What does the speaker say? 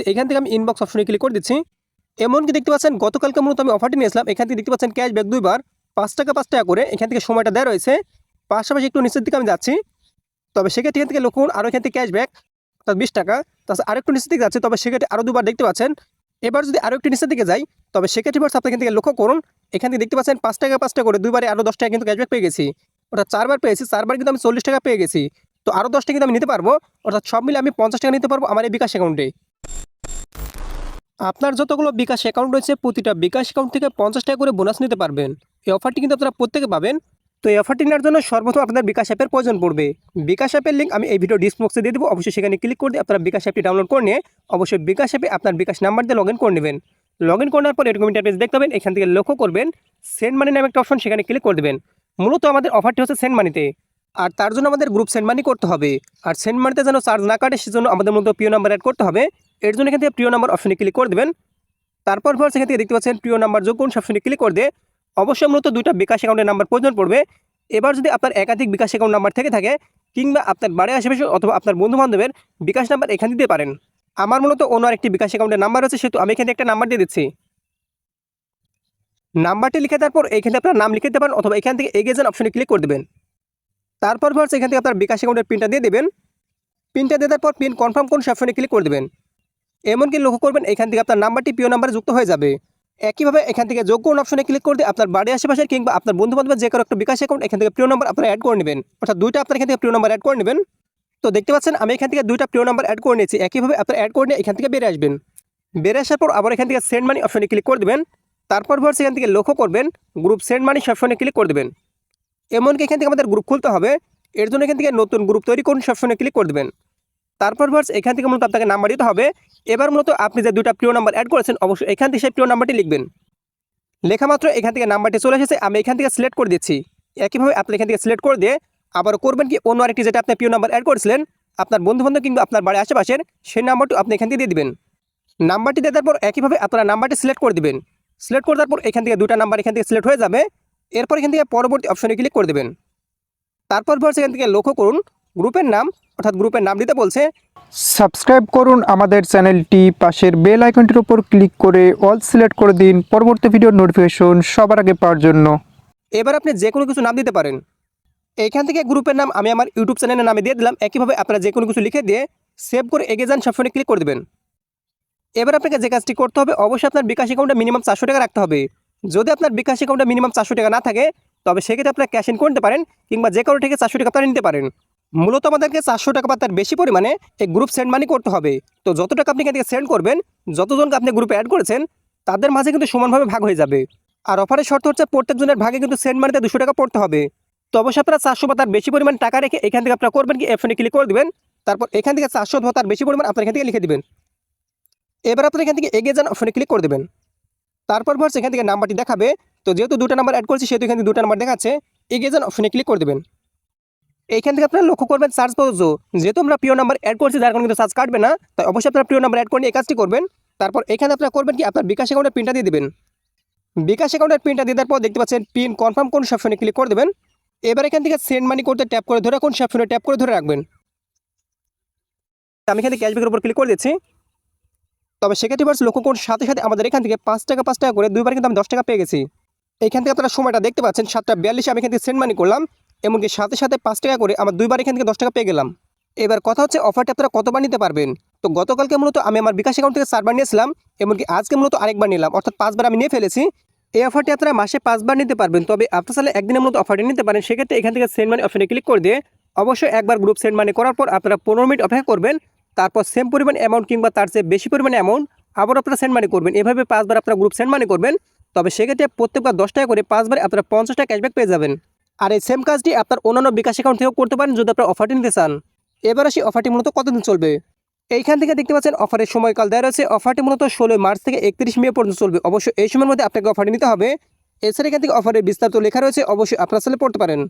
তো এখান থেকে আমি ইনবক্স অপশনে ক্লিক করে দিচ্ছি। এমনকি দেখতে পাচ্ছেন, গতকালকে মূলত আমি অফারটি নিয়েছিলাম। এখান থেকে দেখতে পাচ্ছেন ক্যাশব্যাক দুইবার, পাঁচ টাকা পাঁচ টাকা করে এখান থেকে সময়টা দেওয়া রয়েছে। পাশাপাশি একটু নিচের দিকে আমি যাচ্ছি। তবে সেক্ষেত্রে এখান থেকে লক্ষ্য আরও এখান থেকে ক্যাশব্যাক তার বিশ টাকা। তাছাড়া আরেকটু নিচের দিকে যাচ্ছে, তবে সেক্ষেত্রে আরও দুবার দেখতে পাচ্ছেন। এবার যদি আরও একটু নিচের দিকে যাই, তবে সেক্ষেত্রে এবার আপনি এখান থেকে লক্ষ্য করুন, এখান থেকে দেখতে পাচ্ছেন পাঁচ টাকা পাঁচ টাকা করে দুইবারে আরও দশ টাকা কিন্তু ক্যাশব্যাক পেয়ে গেছি। অর্থাৎ চারবার পেয়েছি, চারবার কিন্তু আমি চল্লিশ টাকা পেয়ে গেছি। তো আরও দশটা কিন্তু আমি নিতে পারব। অর্থাৎ সব মিলে আমি পঞ্চাশ টাকা নিতে পারব আমার এই বিকাশ অ্যাকাউন্টে আপনার যতগুলো বিকাশ অ্যাকাউন্ট রয়েছে, প্রতিটা বিকাশ অ্যাকাউন্ট থেকে পঞ্চাশ টাকা করে বোনাস নিতে পারবেন। এই অফারটি কিন্তু আপনারা প্রত্যেকে পাবেন। তো এই অফারটি নেওয়ার জন্য সর্বপ্রথম আপনাদের বিকাশ অ্যাপের প্রয়োজন পড়বে। বিকাশ অ্যাপের লিঙ্ক আমি এই ভিডিও ডিসবক্সে দিয়ে দেবো। অবশ্যই সেখানে ক্লিক করে দিয়ে আপনারা বিকাশ অ্যাপটি ডাউনলোড করে নিয়ে অবশ্যই বিকাশ অ্যাপে আপনার বিকাশ নাম্বার দিয়ে লগ ইন করে নেবেন। লগ ইন করার পর এরকম ইন্টারফেস দেখতে পাবেন। এখান থেকে লক্ষ্য করবেন সেন্ড মানি নামে একটা অপশন সেখানে ক্লিক করে দেবেন। মূলত আমাদের অফারটি হচ্ছে সেন্ড মানিতে আর তার জন্য আমাদের গ্রুপ সেন্ড মানি করতে হবে। আর সেন্ড মানিতে যেন চার্জ না কাটে, সেজন্য আমাদের মূলত পিও নাম্বার অ্যাড করতে হবে। এর জন্য এখান থেকে প্রিয় নাম্বার অপশনে ক্লিক করে দেবেন। তারপর পর এখান থেকে দেখতে পাচ্ছেন প্রিয় নাম্বার যোগ করুন অপশনে ক্লিক করে দিয়ে অবশ্যই মূলত দুইটা বিকাশ অ্যাকাউন্টের নাম্বার প্রয়োজন পড়বে। এবার যদি আপনার একাধিক বিকাশ অ্যাকাউন্ট নাম্বার থেকে থাকে, কিংবা আপনার বাড়ির আশেপাশে অথবা আপনার বন্ধু বান্ধবের বিকাশ নাম্বার এখানে দিতে পারেন। আমার মূলত অন্য আরেকটি বিকাশ অ্যাকাউন্টের নাম্বার আছে, সেহেতু আমি এখানে একটা নাম্বার দিয়ে দিচ্ছি। নাম্বারটি লিখে দেওয়ার পর এখানে আপনার নাম লিখে দিতে পারেন, অথবা এখান থেকে এগিয়ে যান অপশনে ক্লিক করে দেবেন। তারপর ভার্স এখান থেকে আপনার বিকাশ অ্যাকাউন্টের পিনটা দিয়ে দেবেন। পিনটা দেওয়ার পর পিন কনফার্ম করুন অপশনে ক্লিক করে দেবেন। এমনকি লক্ষ্য করবেন এখান থেকে আপনার নাম্বারটি পিও নাম্বারে যুক্ত হয়ে যাবে একইভাবে এখান থেকে যোগ করুন অপশনে ক্লিক করে আপনার বাড়ির আশেপাশের কিংবা আপনার বন্ধু বান্ধবের যে কোনো একটা বিকাশ অ্যাকাউন্ট এখান থেকে প্রিয় নাম্বার আপনারা অ্যাড করে নেবেন অর্থাৎ দুইটা আপনার এখান থেকে প্রিয় নাম্বার অ্যাড করে নেবেন তো দেখতে পাচ্ছেন আমি এখান থেকে দুইটা প্রিয় নাম্বার অ্যাড করে নিয়েছি একইভাবে আপনার অ্যাড করে নিয়ে এখান থেকে বেরিয়ে আসবেন বেরিয়ে আসার পর আবার এখান থেকে সেন্ড মানি অপশনে ক্লিক করে দেবেন তারপর ভার্স এখান থেকে লক্ষ্য করবেন গ্রুপ সেন্ড মানি অপশনে ক্লিক করে দেবেন এমনকি এখান থেকে আমাদের গ্রুপ খুলতে হবে এর জন্য এখান থেকে নতুন গ্রুপ তৈরি করুন অপশনে ক্লিক করে দেবেন তারপর ভার্স এখান থেকে মূলত আপনাকে নাম্বার দিতে হবে এবার মূলত আপনি যে দুটা প্রিয় নাম্বার অ্যাড করেছেন অবশ্যই এখান থেকে সেই প্রিয় নাম্বারটি লিখবেন লেখা মাত্র এখান থেকে নাম্বারটি চলে এসেছে আমি এখান থেকে সিলেক্ট করে দিচ্ছি একইভাবে আপনি এখান থেকে সিলেক্ট করে দিয়ে আবার করবেন কি অন্য আরেকটি যেটা আপনি প্রিয় নাম্বার অ্যাড করেছিলেন আপনার বন্ধুবান্ধব কিংবা আপনার বাড়ির আশেপাশের সেই নাম্বারটি আপনি এখান থেকে দিয়ে দিবেন নাম্বারটি দেওয়ার পর একইভাবে আপনারা নাম্বারটি সিলেক্ট করে দিবেন সিলেক্ট করে দেওয়ার পর এখান থেকে দুটা নাম্বার এখান থেকে সিলেক্ট হয়ে যাবে এরপর এখান থেকে পরবর্তী অপশনে ক্লিক করে দেবেন তারপর ভার্স এখান থেকে লক্ষ্য করুন গ্রুপের নাম অর্থাৎ গ্রুপের নাম দিতে বলছে। সাবস্ক্রাইব করুন আমাদের চ্যানেলটি পাশের বেল আইকনটির উপর ক্লিক করে অল সিলেক্ট করে দিন পরবর্তী ভিডিওর নোটিফিকেশন সবার আগে পাওয়ার জন্য। এবার আপনি যে কোনো কিছু নাম দিতে পারেন। এইখান থেকে গ্রুপের নাম আমি আমার ইউটিউব চ্যানেলের নামে দিয়ে দিলাম। একইভাবে আপনারা যে কোনো কিছু লিখে দিয়ে সেভ করে এগিয়ে যান সবসময় ক্লিক করে দেবেন। এবার আপনাকে যে কাজটি করতে হবে অবশ্যই আপনার বিকাশ অ্যাকাউন্টে মিনিমাম চারশো টাকা রাখতে হবে। যদি আপনার বিকাশ অ্যাকাউন্টে মিনিমাম চারশো টাকা না থাকে তবে সেক্ষেত্রে আপনারা ক্যাশ ইন করতে পারেন কিংবা যে কারও থেকে চারশো টাকা আপনারা নিতে পারেন। মূলত আমাদেরকে চারশো টাকা বা তার বেশি পরিমাণে এই গ্রুপ সেন্ড মানি করতে হবে। তো যত টাকা আপনি এখান থেকে সেন্ড করবেন, যতজনকে আপনি গ্রুপে অ্যাড করেছেন, তাদের মাঝে কিন্তু সমানভাবে ভাগ হয়ে যাবে। আর অফারের শর্ত হচ্ছে প্রত্যেকজনের ভাগে কিন্তু সেন্ড মানিতে দুশো টাকা পড়তে হবে। তো অবশ্যই আপনারা চারশো বা তার বেশি পরিমাণ টাকা রেখে এখান থেকে আপনারা করবেন কি এফনে ক্লিক করে দেবেন, তারপর এখান থেকে চারশো বা তার বেশি পরিমাণ আপনার এখান থেকে লিখে দেবেন। এবার আপনারা এখান থেকে এগিয়ে যান অপশনে ক্লিক করে দেবেন। তারপর ভার্স এখান থেকে নাম্বারটি দেখাবে। তো যেহেতু দুটো নাম্বার অ্যাড করছি, সেহেতু এখান থেকে দুটো নাম্বার দেখাচ্ছে, এগিয়ে যান অপশনে ক্লিক করে দেবেন। এইখান থেকে আপনারা লক্ষ্য করবেন চার্জ প্রযোজ্য যেহেতু আমরা প্রিয় নাম্বার অ্যাড করছি, যার কারণে কিন্তু চার্জ কাটবে না, তাই অবশ্যই আপনারা প্রিয় নাম্বার অ্যাড করে এই কাজটি করবেন। তারপর এখানে আপনারা করবেন কি, আপনার বিকাশ অ্যাকাউন্টের পিনটা দিয়ে দেবেন। বিকাশ অ্যাকাউন্টের পিনটা দিয়ে দেওয়ার পর দেখতে পাচ্ছেন পিন কনফার্ম কোন অপশনে ক্লিক করে দেবেন। এবার এখান থেকে সেন্ড মানি করতে ট্যাপ করে ধরে কোন অপশনে ট্যাপ করে ধরে রাখবেন। আমি এখানে ক্যাশব্যাকের উপর ক্লিক করে দিচ্ছি। তবে সেক্ষেত্রে ভার্স লক্ষ্য করুন, সাথে সাথে আমাদের এখান থেকে পাঁচ টাকা পাঁচ টাকা করে দুইবার কিন্তু আমি দশ টাকা পেয়ে গেছি। এখান থেকে আপনারা সময়টা দেখতে পাচ্ছেন, সাতটা বিয়াল্লিশে আমি এখান থেকে সেন্ড মানি করলাম। এমনকি সাথে সাথে পাঁচ টাকা করে আমার দুইবার এখান থেকে দশ টাকা পেয়ে গেলাম। এবার কথা হচ্ছে অফারটা আপনারা কতবার নিতে পারবেন? তো গতকালকে মূলত আমি আমার বিকাশ অ্যাকাউন্ট থেকে চারবার নিয়েছিলাম, এমনকি আজকে মূলত আরেকবার নিলাম, অর্থাৎ পাঁচবার আমি নিয়ে ফেলেছি। এই অফারটি আপনারা মাসে পাঁচবার নিতে পারবেন, তবে আপনার সালে একদিনের মতো অফারটি নিতে পারেন। সেক্ষেত্রে এখান থেকে সেন্ড মানি অপশনে ক্লিক করে দিয়ে অবশ্যই একবার গ্রুপ সেন্ড মানি করার পর আপনারা পনেরো মিনিট অপেক্ষা করবেন, তারপর সেম পরিমাণ অ্যামাউন্ট কিংবা তার চেয়ে বেশি পরিমাণ অ্যামাউন্ট আবার আপনারা সেন্ড মানি করবেন। এভাবে পাঁচবার আপনারা গ্রুপ সেন্ড মানি করবেন, তবে সেক্ষেত্রে প্রত্যেকবার দশ টাকা করে পাঁচবার আপনারা পঞ্চাশ টাকা ক্যাশব্যাক পেয়ে যাবেন। আর এই সেম কাজটি আপনার অন্যান্য বিকাশ অ্যাকাউন্ট থেকেও করতে পারেন যদি আপনার অফারটি নিতে চান। এবার আসি অফারটি মূলত কতদিন চলবে? এইখান থেকে দেখতে পাচ্ছেন অফারের সময়কাল দেওয়া রয়েছে। অফারটি মূলত ষোলোই মার্চ থেকে একত্রিশ মে পর্যন্ত চলবে। অবশ্যই এই সময়ের মধ্যে আপনাকে অফারটি নিতে হবে। এছাড়া এখান থেকে অফারের বিস্তারিত লেখা রয়েছে। অবশ্যই আপনার সালে পড়তে পারেন।